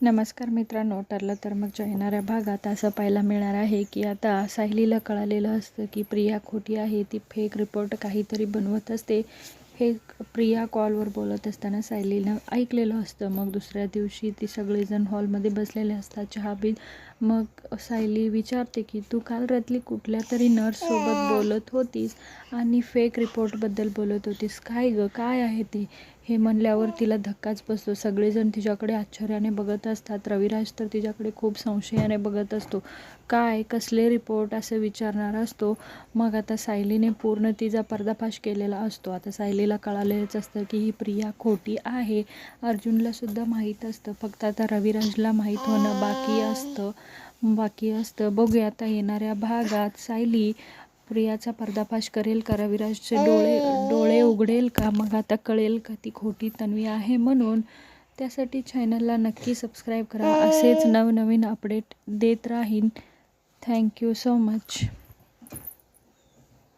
नमस्कार मित्रांनो ठरलं तर मग येणाऱ्या भागात असं पाहायला मिळणार आहे की आता सायलीला कळालेलं असतं की प्रिया खोटी आहे ती फेक रिपोर्ट काहीतरी बनवत असते. हे प्रिया कॉलवर बोलत असताना सायलीनं ऐकलेलं असतं. मग दुसऱ्या दिवशी ती सगळेजण हॉलमध्ये बसलेले असतात चहा पीत. मग सायली विचारते की तू काल रात्री कुठल्या तरी नर्ससोबत बोलत होतीस आणि फेक रिपोर्टबद्दल बोलत होतीस? काय गं? काय आहे ते? हे म्हणल्यावर तिला धक्काच बसतो. सगळेजण तिच्याकडे आश्चर्याने बघत असतात. रविराज तर तिच्याकडे खूप संशयाने बघत असतो. काय कसले रिपोर्ट असं विचारणार असतो? मग आता सायलीने पूर्ण तिचा पर्दाफाश केलेला असतो. आता सायलीला कळालेलंच असतं की ही प्रिया खोटी आहे. अर्जुनलासुद्धा माहीत असतं. फक्त आता रविराजला माहीत होणं बाकी असतं. बाकी असतं. बघूया आता येणाऱ्या भागात सायली प्रियाचा पर्दाफाश करेल का? रविराजचे डोळे डोळे उघडेल का? मग आता कळेल का ती खोटी तन्वी आहे म्हणून? त्यासाठी चॅनलला नक्की सबस्क्राईब करा. असेच नवनवीन अपडेट देत राहीन. Thank you so much